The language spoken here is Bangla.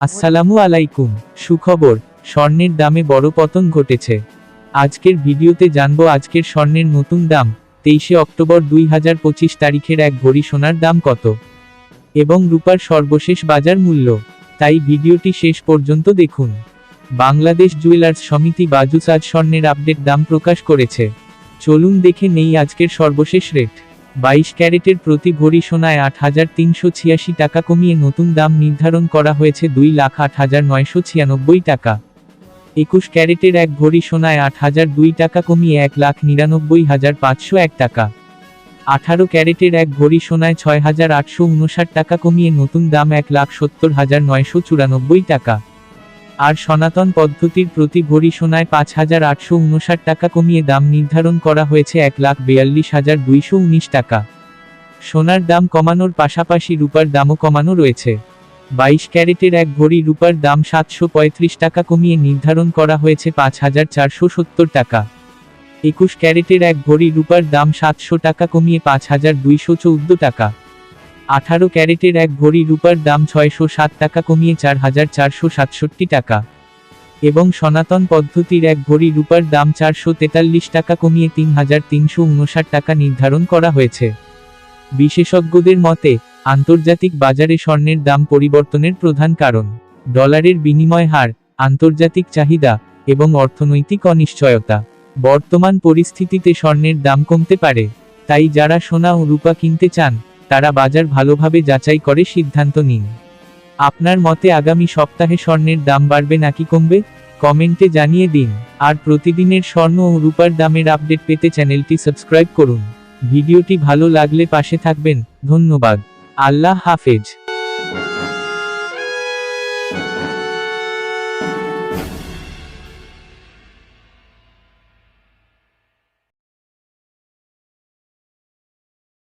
আসসালামু আলাইকুম, সুখবর, স্বর্ণের দামে বড় পতন ঘটেছে। আজকের ভিডিওতে জানব আজকের স্বর্ণের নতুন দাম, তেইশে অক্টোবর দুই হাজার পঁচিশ তারিখের এক ভরি সোনার দাম কত? এবং রূপার সর্বশেষ বাজার মূল্য। তাই ভিডিওটি শেষ পর্যন্ত দেখুন। বাংলাদেশ জুয়েলার্স সমিতি বাজুস আজ স্বর্ণের আপডেট দাম প্রকাশ করেছে। চলুন দেখে নেই আজকের সর্বশেষ রেট। বাইশ ক্যারেটের প্রতি ভরি সোনায় আট হাজার তিনশো ছিয়াশি টাকা কমিয়ে নতুন দাম নির্ধারণ করা হয়েছে দুই লাখ আট হাজার নয়শো ছিয়ানব্বই টাকা। একুশ ক্যারেটের এক ভরি সোনায় আট হাজার দুই টাকা কমিয়ে এক লাখ নিরানব্বই হাজার পাঁচশো এক টাকা। আঠারো ক্যারেটের এক ভরি সোনায় ছয় হাজার আটশো উনষাট টাকা কমিয়ে নতুন দাম এক লাখ সত্তর হাজার নয়শো চুরানব্বই টাকা। আর সনাতন পদ্ধতির প্রতি ভরি সোনায় পাঁচ হাজার আটশো উনষাট টাকা কমিয়ে দাম নির্ধারণ করা হয়েছে এক লাখ বিয়াল্লিশ হাজার দুইশো উনিশ টাকা। সোনার দাম কমানোর পাশাপাশি রূপার দামও কমানো রয়েছে। বাইশ ক্যারেটের এক ভরি রূপার দাম সাতশো পঁয়ত্রিশ টাকা কমিয়ে নির্ধারণ করা হয়েছে পাঁচ হাজার চারশো সত্তর টাকা। একুশ ক্যারেটের এক ভরি রূপার দাম সাতশো টাকা কমিয়ে পাঁচ হাজার দুইশো চৌদ্দ টাকা। আঠারো ক্যারেটের এক ভরি রূপার দাম ছয়শো সাত টাকা কমিয়ে চার হাজার চারশো সাতষট্টি টাকা। এবং সনাতন পদ্ধতির এক ভরি রূপার দাম চারশো তেতাল্লিশ টাকা কমিয়ে তিন হাজার তিনশো উনষাট টাকা নির্ধারণ করা হয়েছে। বিশেষজ্ঞদের মতে, আন্তর্জাতিক বাজারে স্বর্ণের দাম পরিবর্তনের প্রধান কারণ, ডলারের বিনিময় হার, আন্তর্জাতিক চাহিদা, এবং অর্থনৈতিক অনিশ্চয়তা। বর্তমান পরিস্থিতিতে স্বর্ণের দাম কমতে পারে, তাই যারা সোনা ও রূপা কিনতে চান তারা বাজার ভালোভাবে যাচাই করে সিদ্ধান্ত নিন। আপনার মতে আগামী সপ্তাহে স্বর্ণের দাম বাড়বে নাকি কমবে? কমেন্টে জানিয়ে দিন। আর প্রতিদিনের স্বর্ণ ও রূপার দামের আপডেট পেতে চ্যানেলটি সাবস্ক্রাইব করুন। ভিডিওটি ভালো লাগলে পাশে থাকবেন। ধন্যবাদ। আল্লাহ হাফেজ।